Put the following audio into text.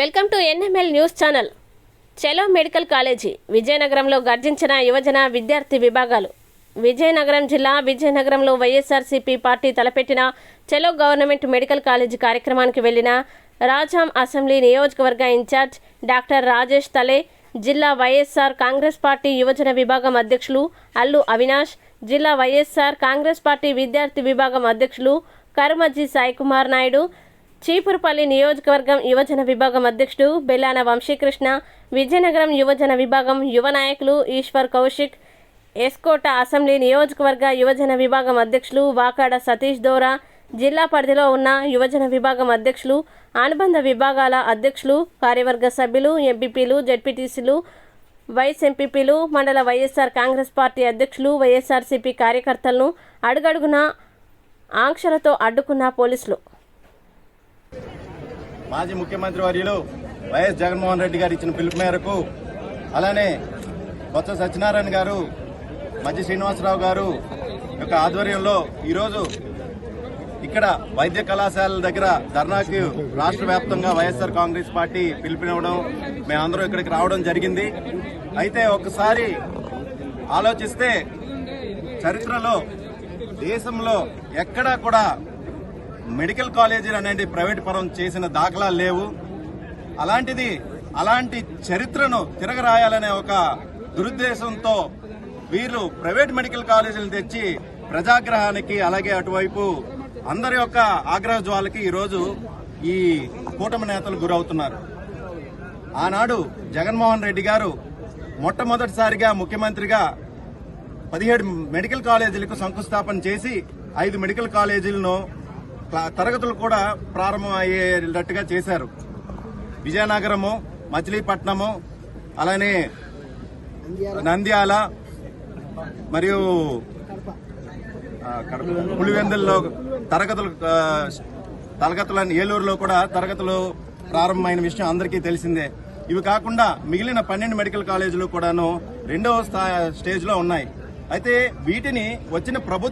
Welcome to NML news channel. Chalo medical college విజయనగరంలో గర్జించిన యువజన విద్యార్థి విభాగాలు. విజయనగరం జిల్లా విజయనగరంలో వైఎస్ఆర్సీపీ పార్టీ తలపెట్టిన చెలో గవర్నమెంట్ మెడికల్ కాలేజీ కార్యక్రమానికి వెళ్ళిన రాజాం అసెంబ్లీ నియోజకవర్గ ఇన్ఛార్జ్ డాక్టర్ రాజేష్ తలే జిల్లా వైఎస్ఆర్ కాంగ్రెస్ పార్టీ యువజన విభాగం అధ్యక్షులు అల్లు అవినాష్ జిల్లా వైఎస్ఆర్ కాంగ్రెస్ పార్టీ విద్యార్థి విభాగం అధ్యక్షులు కరుమజ్జి సాయికుమార్ నాయుడు చీపురుపల్లి నియోజకవర్గం యువజన విభాగం అధ్యక్షుడు బెల్లాన వంశీకృష్ణ విజయనగరం యువజన విభాగం యువ నాయకులు ఈశ్వర్ కౌశిక్ ఎస్కోట అసెంబ్లీ నియోజకవర్గ యువజన విభాగం అధ్యక్షులు వాకాడ సతీష్ దోరా జిల్లా పరిధిలో ఉన్న యువజన విభాగం అధ్యక్షులు అనుబంధ విభాగాల అధ్యక్షులు కార్యవర్గ సభ్యులు ఎంపీపీలు జడ్పీటీసీలు వైస్ ఎంపీపీలు మండల వైఎస్ఆర్ కాంగ్రెస్ పార్టీ అధ్యక్షులు వైఎస్ఆర్సీపీ కార్యకర్తలను అడుగడుగున ఆంక్షలతో అడ్డుకున్న పోలీసులు. మాజీ ముఖ్యమంత్రి వర్యులు వైఎస్ జగన్మోహన్ రెడ్డి గారు ఇచ్చిన పిలుపు మేరకు అలానే బొత్స సత్యనారాయణ గారు మధ్య శ్రీనివాసరావు గారు యొక్క ఆధ్వర్యంలో ఈరోజు ఇక్కడ వైద్య కళాశాలల దగ్గర ధర్నాకి రాష్ట్ర వ్యాప్తంగా వైఎస్ఆర్ కాంగ్రెస్ పార్టీ పిలుపునివ్వడం మేమందరం ఇక్కడికి రావడం జరిగింది. అయితే ఒకసారి ఆలోచిస్తే చరిత్రలో దేశంలో ఎక్కడా కూడా మెడికల్ కాలేజీలు అనేది ప్రైవేట్ పరం చేసిన దాఖలాలు లేవు. అలాంటిది అలాంటి చరిత్రను తిరగరాయాలనే ఒక దురుద్దేశంతో వీరు ప్రైవేట్ మెడికల్ కాలేజీలు తెచ్చి ప్రజాగ్రహానికి అలాగే అటువైపు అందరి యొక్క ఆగ్రహ జ్వాలకి ఈరోజు ఈ కూటమి నేతలు గురవుతున్నారు. ఆనాడు జగన్మోహన్ రెడ్డి గారు మొట్టమొదటిసారిగా ముఖ్యమంత్రిగా పదిహేడు మెడికల్ కాలేజీలకు శంకుస్థాపన చేసి ఐదు మెడికల్ కాలేజీలను తరగతులు కూడా ప్రారంభం అయ్యేటట్టుగా చేశారు. విజయనగరము మచిలీపట్నము అలానే నంద్యాల. మరియు పులివెందుల్లో తరగతులు ఆ, తరగతులు ఏలూరులో కూడా తరగతులు ప్రారంభమైన విషయం అందరికీ తెలిసిందే. ఇవి కాకుండా మిగిలిన పన్నెండు మెడికల్ కాలేజీలు కూడాను రెండవ స్థా- స్టేజ్లో ఉన్నాయి. అయితే వీటిని వచ్చిన ప్రభుత్వం